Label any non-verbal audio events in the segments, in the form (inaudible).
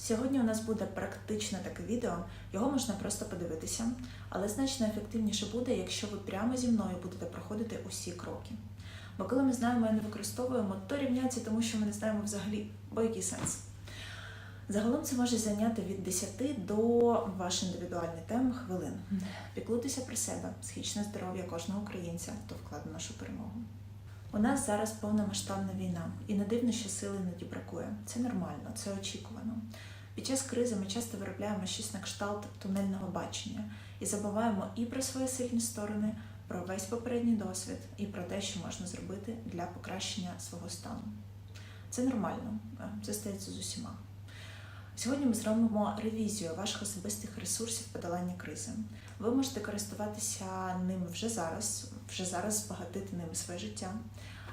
Сьогодні у нас буде практичне таке відео, його можна просто подивитися, але значно ефективніше буде, якщо ви прямо зі мною будете проходити усі кроки. Бо коли ми знаємо і не використовуємо, то рівняється тому, що ми не знаємо взагалі, бо який сенс. Загалом це може зайняти від 10 до ваш індивідуальний тем хвилин. Піклуйтеся про себе, психічне здоров'я кожного українця, то вклад в нашу перемогу. У нас зараз повномасштабна війна, і не дивно, що сили іноді бракує. Це нормально, це очікувано. Під час кризи ми часто виробляємо щось на кшталт тунельного бачення і забуваємо і про свої сильні сторони, про весь попередній досвід, і про те, що можна зробити для покращення свого стану. Це нормально, це стається з усіма. Сьогодні ми зробимо ревізію ваших особистих ресурсів подолання кризи. Ви можете користуватися ними вже зараз, вже зараз збагатити ними своє життя,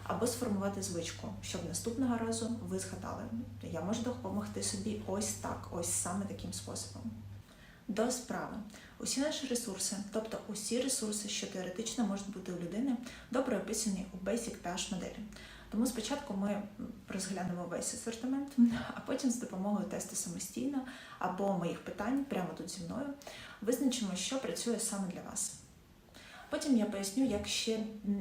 або сформувати звичку, щоб наступного разу ви згадали, я можу допомогти собі ось так, ось саме таким способом. До справи. Усі наші ресурси, тобто усі ресурси, що теоретично можуть бути у людини, добре описані у Basic PH моделі. Тому спочатку ми розглянемо весь асортимент, а потім з допомогою тесту самостійно або моїх питань прямо тут зі мною визначимо, що працює саме для вас. Потім я поясню, як ще,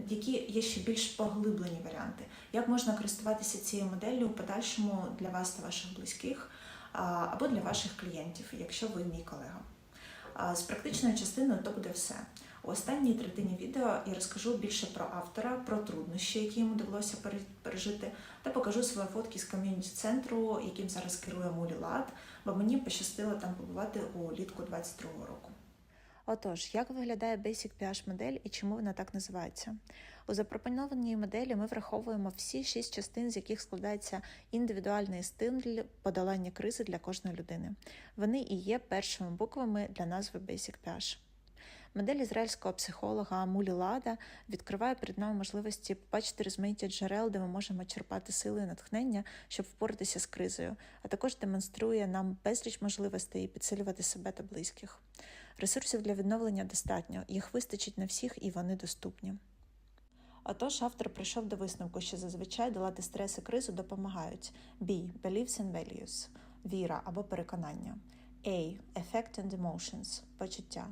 які є ще більш поглиблені варіанти, як можна користуватися цією моделлю у подальшому для вас та ваших близьких або для ваших клієнтів, якщо ви мій колега. З практичною частиною то буде все. У останній третині відео я розкажу більше про автора, про труднощі, які йому довелося пережити, та покажу свої фотки з ком'юніті центру, яким зараз керує Мулі Лад, бо мені пощастило там побувати улітку 22-го року. Отож, як виглядає Basic PH модель і чому вона так називається? У запропонованій моделі ми враховуємо всі шість частин, з яких складається індивідуальний стиль подолання кризи для кожної людини. Вони і є першими буквами для назви Basic PH. Модель ізраїльського психолога Мулі Лада відкриває перед нами можливості побачити розмаїття джерел, де ми можемо черпати сили і натхнення, щоб впоратися з кризою, а також демонструє нам безліч можливостей підсилювати себе та близьких. Ресурсів для відновлення достатньо, їх вистачить на всіх і вони доступні. Отож, автор прийшов до висновку, що зазвичай долати стрес і кризу допомагають B. Beliefs and values – віра або переконання. A. Effect and emotions – почуття.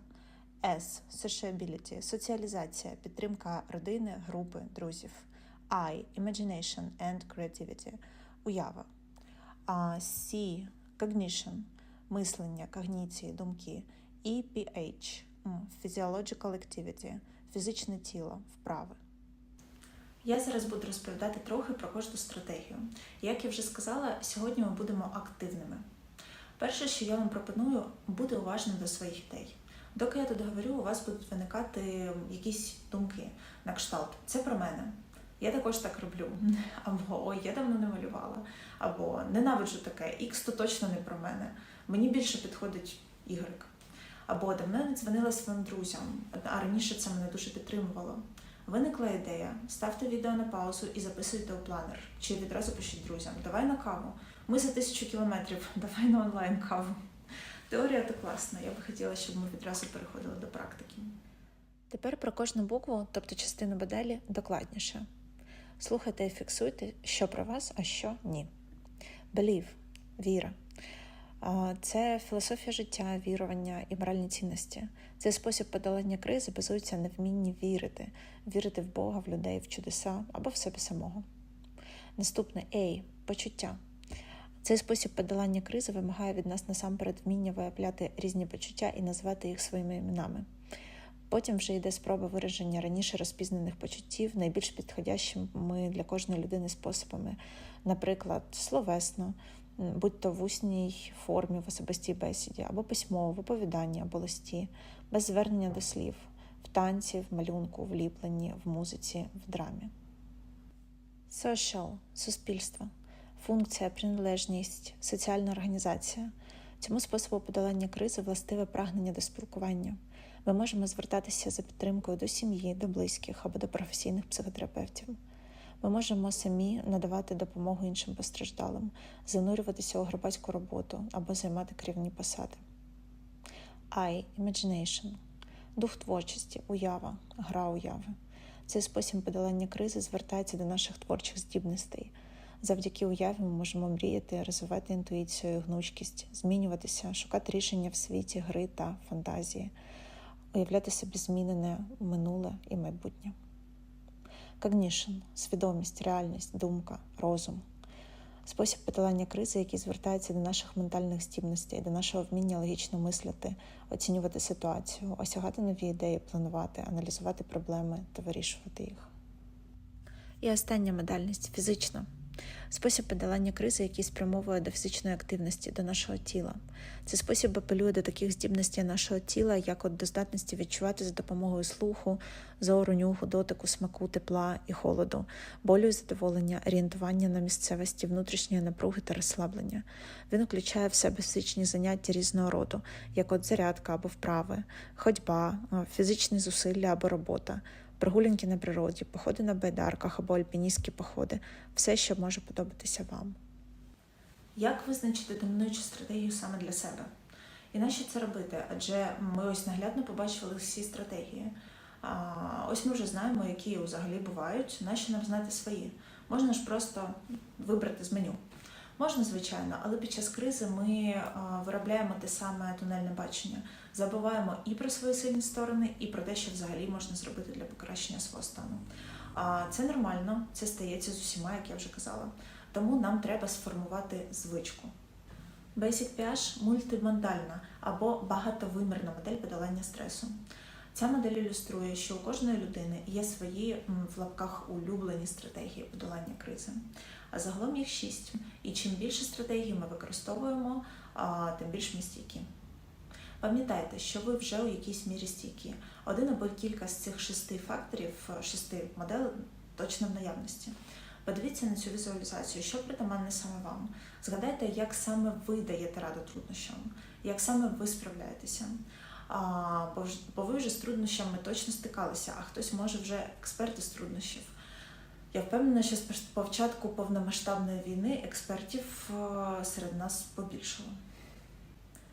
S. Sociability – соціалізація, підтримка родини, групи, друзів. I. Imagination and creativity – уява. C. Cognition – мислення, когніції, думки. І PH – Physiological Activity – фізичне тіло, вправи. Я зараз буду розповідати трохи про кожну стратегію. Як я вже сказала, сьогодні ми будемо активними. Перше, що я вам пропоную, бути уважним до своїх ідей. Доки я тут говорю, у вас будуть виникати якісь думки на кшталт. Це про мене. Я також так роблю. (laughs) Або ой, я давно не малювала, або ненавиджу таке, X то точно не про мене. Мені більше підходить Y. Або давно не дзвонила своїм друзям, а раніше це мене дуже підтримувало. Виникла ідея, ставте відео на паузу і записуйте у планер. Чи відразу пишіть друзям, давай на каву. Ми за тисячу кілометрів, (laughs) давай на онлайн каву. Теорія то класна. Я би хотіла, щоб ми відразу переходили до практики. Тепер про кожну букву, тобто частину моделі, докладніше. Слухайте і фіксуйте, що про вас, а що ні. Believe – віра. Це філософія життя, вірування і моральні цінності. Цей спосіб подолання кризи базується на вмінні вірити, вірити в Бога, в людей, в чудеса або в себе самого. Наступне A – почуття. Цей спосіб подолання кризи вимагає від нас насамперед вміння виявляти різні почуття і назвати їх своїми іменами. Потім вже йде спроба вираження раніше розпізнаних почуттів найбільш підходящими для кожної людини способами, наприклад, словесно, будь то в усній формі, в особистій бесіді, або письмово, в оповіданні або листі, без звернення до слів, в танці, в малюнку, в ліпленні, в музиці, в драмі. Social – суспільство. Функція, приналежність, соціальна організація. Цьому способу подолання кризи властиве прагнення до спілкування. Ми можемо звертатися за підтримкою до сім'ї, до близьких або до професійних психотерапевтів. Ми можемо самі надавати допомогу іншим постраждалим, занурюватися у громадську роботу або займати керівні посади. I – imagination – дух творчості, уява, гра уяви. Цей спосіб подолання кризи звертається до наших творчих здібностей. Завдяки уяві ми можемо мріяти, розвивати інтуїцію, гнучкість, змінюватися, шукати рішення в світі гри та фантазії, уявляти собі змінене минуле і майбутнє. Cognition – свідомість, реальність, думка, розум. Спосіб подолання кризи, який звертається до наших ментальних здібностей, до нашого вміння логічно мислити, оцінювати ситуацію, осягати нові ідеї, планувати, аналізувати проблеми та вирішувати їх. І остання модальність фізична. Спосіб подолання кризи, який спрямовує до фізичної активності, до нашого тіла. Цей спосіб апелює до таких здібностей нашого тіла, як от до здатності відчувати за допомогою слуху, зору, нюху, дотику, смаку, тепла і холоду, болю і задоволення, орієнтування на місцевості, внутрішньої напруги та розслаблення. Він включає в себе фізичні заняття різного роду, як от зарядка або вправи, ходьба, фізичні зусилля або робота прогулянки на природі, походи на байдарках або альпіністські походи все, що може подобатися вам. Як визначити домінуючу стратегію саме для себе? І нащо це робити? Адже ми ось наглядно побачили всі стратегії. Ось ми вже знаємо, які взагалі бувають, нащо нам знати свої. Можна ж просто вибрати з меню. Можна, звичайно, але під час кризи ми виробляємо те саме тунельне бачення, забуваємо і про свої сильні сторони, і про те, що взагалі можна зробити для покращення свого стану. А це нормально, це стається з усіма, як я вже казала. Тому нам треба сформувати звичку. Basic PH – мультимодальна або багатовимірна модель подолання стресу. Ця модель ілюструє, що у кожної людини є свої в лапках улюблені стратегії подолання кризи. А загалом їх шість. І чим більше стратегій ми використовуємо, тим більш ми стійкі. Пам'ятайте, що ви вже у якійсь мірі стійкі. Один або кілька з цих шести факторів, шести моделей точно в наявності. Подивіться на цю візуалізацію, що притаманне саме вам. Згадайте, як саме ви даєте раду труднощам, як саме ви справляєтеся. А, бо, ви вже з труднощами точно стикалися, а хтось може вже експерт із труднощів. Я впевнена, що з початку повномасштабної війни експертів е, серед нас побільшало.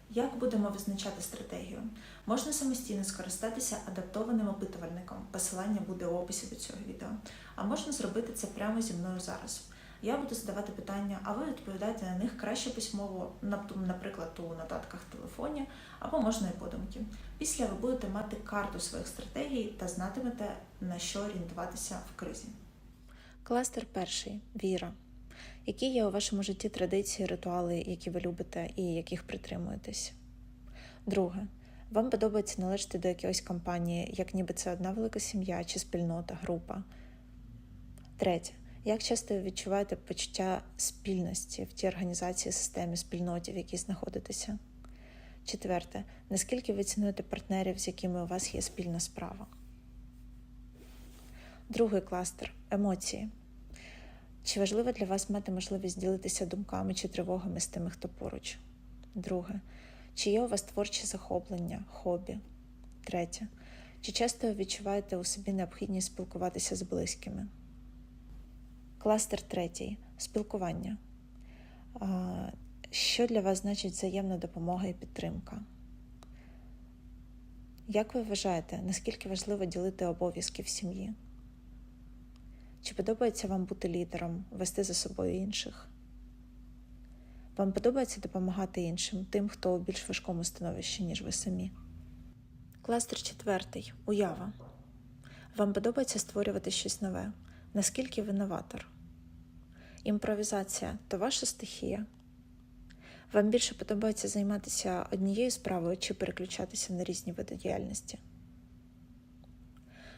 Як будемо визначати стратегію? Можна самостійно скористатися адаптованим опитувальником. Посилання буде в описі до цього відео. А можна зробити це прямо зі мною зараз. Я буду задавати питання, а ви відповідаєте на них краще письмово, наприклад, у нотатках в телефоні, або можна і подумки. Після ви будете мати карту своїх стратегій та знатимете, на що орієнтуватися в кризі. Кластер перший віра. Які є у вашому житті традиції, ритуали, які ви любите і яких притримуєтесь? Друге. Вам подобається належати до якоїсь компанії, як ніби це одна велика сім'я чи спільнота, група. Третє. Як часто ви відчуваєте почуття спільності в тій організації, системі, спільноті, в якій знаходитеся? Четверте. Наскільки ви цінуєте партнерів, з якими у вас є спільна справа? Другий кластер емоції. Чи важливо для вас мати можливість ділитися думками чи тривогами з тими, хто поруч? Друге. Чи є у вас творчі захоплення, хобі? Третє. Чи часто ви відчуваєте у собі необхідність спілкуватися з близькими? Кластер третій спілкування. Що для вас значить взаємна допомога і підтримка? Як ви вважаєте, наскільки важливо ділити обов'язки в сім'ї? Чи подобається вам бути лідером, вести за собою інших? Вам подобається допомагати іншим, тим, хто у більш важкому становищі, ніж ви самі? Кластер четвертий уява. Вам подобається створювати щось нове? Наскільки ви новатор? Імпровізація то ваша стихія. Вам більше подобається займатися однією справою чи переключатися на різні види діяльності?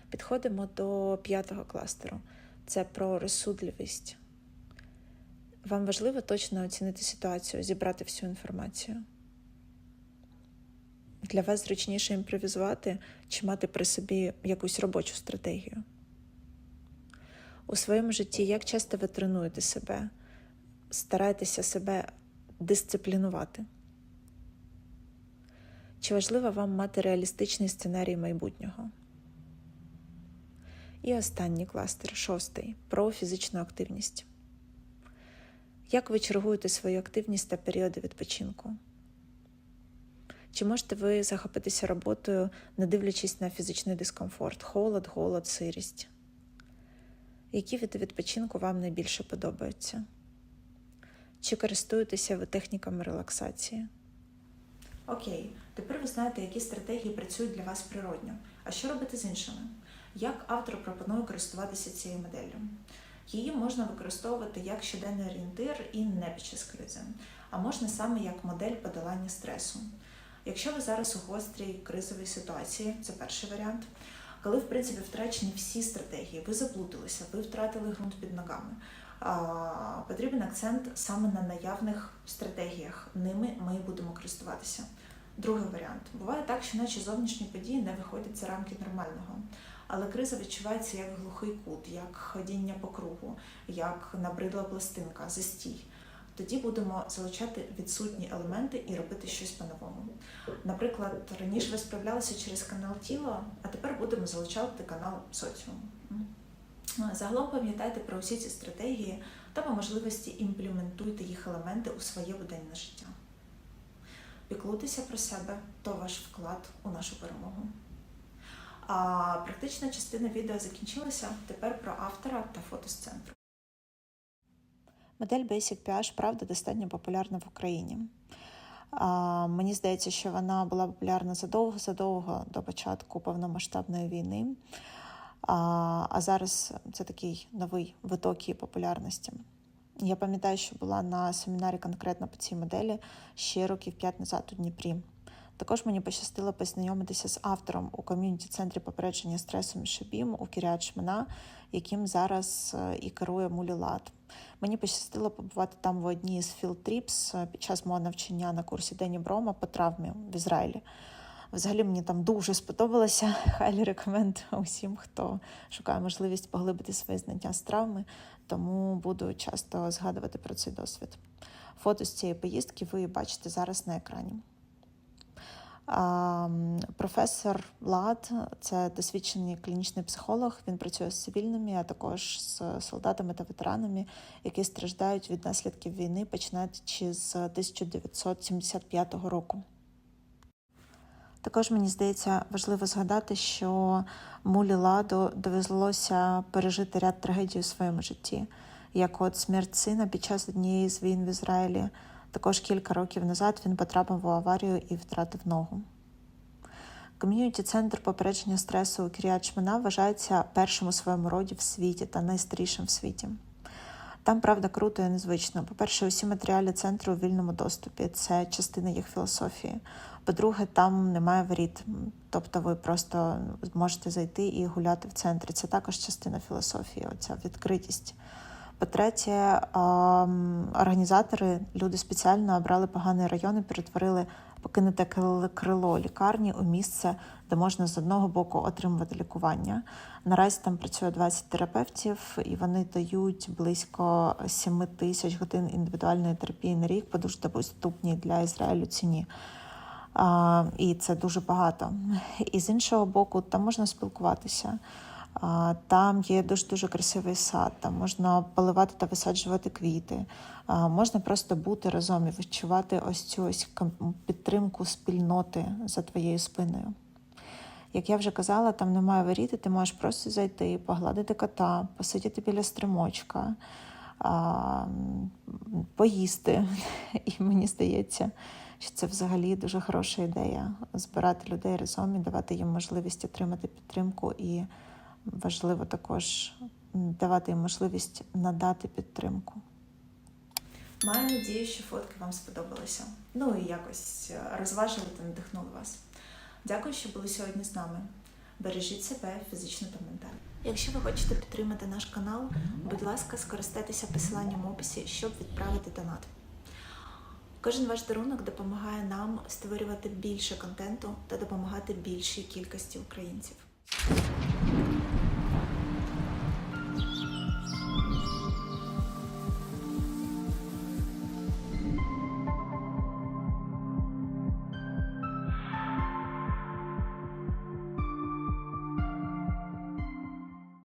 Підходимо до п'ятого кластеру. Це про розсудливість. Вам важливо точно оцінити ситуацію, зібрати всю інформацію. Для вас зручніше імпровізувати чи мати при собі якусь робочу стратегію. У своєму житті як часто ви тренуєте себе, стараєтеся себе дисциплінувати? Чи важливо вам мати реалістичний сценарій майбутнього? І останній кластер, шостий про фізичну активність. Як ви чергуєте свою активність та періоди відпочинку? Чи можете ви захопитися роботою, не дивлячись на фізичний дискомфорт, холод, голод, сирість? Які види відпочинку вам найбільше подобаються? Чи користуєтеся ви техніками релаксації? Окей, тепер ви знаєте, які стратегії працюють для вас природньо. А що робити з іншими? Як автор пропонує користуватися цією моделлю? Її можна використовувати як щоденний орієнтир і не під час кризи, а можна саме як модель подолання стресу. Якщо ви зараз у гострій кризовій ситуації, це перший варіант. Коли, в принципі, втрачені всі стратегії, ви заплуталися, ви втратили ґрунт під ногами. Потрібен акцент саме на наявних стратегіях. Ними ми будемо користуватися. Другий варіант. Буває так, що наші зовнішні події не виходять за рамки нормального. Але криза відчувається як глухий кут, як ходіння по кругу, як набридла пластинка, застій. Тоді будемо залучати відсутні елементи і робити щось по-новому. Наприклад, раніше ви справлялися через канал тіла, а тепер будемо залучати канал соціуму. Загалом пам'ятайте про усі ці стратегії та по можливості імплементуйте їх елементи у своє буденне життя. Піклуйтеся про себе то ваш вклад у нашу перемогу. А практична частина відео закінчилася. Тепер про автора та фото з центру. Модель Basic PH, правда, достатньо популярна в Україні. А, мені здається, що вона була популярна задовго-задовго до початку повномасштабної війни. А, а зараз це такий новий виток її популярності. Я пам'ятаю, що була на семінарі конкретно по цій моделі ще років п'ять назад у Дніпрі. Також мені пощастило познайомитися з автором у ком'юніті-центрі попередження стресу Мішебім у Кірят яким зараз е, і керує Мулілат. Мені пощастило побувати там в одній з філтріпс під час мого навчання на курсі Дені Брома по травмі в Ізраїлі. Взагалі мені там дуже сподобалося. (laughs) Хайлі рекомендую усім, хто шукає можливість поглибити свої знання з травми, тому буду часто згадувати про цей досвід. Фото з цієї поїздки ви бачите зараз на екрані. Професор Влад це досвідчений клінічний психолог. Він працює з цивільними, а також з солдатами та ветеранами, які страждають від наслідків війни, починаючи з 1975 року. Також мені здається важливо згадати, що Мулі Ладу довелося пережити ряд трагедій у своєму житті, як от смерть сина під час однієї з війн в Ізраїлі. Також кілька років назад він потрапив в аварію і втратив ногу. Ком'юніті центр попередження стресу у Кіріат вважається першим у своєму роді в світі та найстарішим в світі. Там, правда, круто і незвично. По-перше, усі матеріали центру у вільному доступі це частина їх філософії. По-друге, там немає воріт, тобто ви просто можете зайти і гуляти в центрі. Це також частина філософії, оця відкритість. По-третє, організатори, люди спеціально обрали поганий район перетворили покинуте крило лікарні у місце, де можна з одного боку отримувати лікування. Наразі там працює 20 терапевтів, і вони дають близько 7 тисяч годин індивідуальної терапії на рік по дуже доступній для Ізраїлю ціні. А, І це дуже багато. І з іншого боку, там можна спілкуватися. Там є дуже дуже красивий сад, там можна поливати та висаджувати квіти, можна просто бути разом і відчувати ось цю ось підтримку спільноти за твоєю спиною. Як я вже казала, там немає воріти, ти можеш просто зайти, погладити кота, посидіти біля стримочка, поїсти. (laughs) І мені здається, що це взагалі дуже хороша ідея збирати людей разом і давати їм можливість отримати підтримку і важливо також давати їм можливість надати підтримку. Маю надію, що фотки вам сподобалися. Ну і якось розважили та надихнули вас. Дякую, що були сьогодні з нами. Бережіть себе фізично та ментально. Якщо ви хочете підтримати наш канал, будь ласка, скористайтеся посиланням в описі, щоб відправити донат. Кожен ваш дарунок допомагає нам створювати більше контенту та допомагати більшій кількості українців.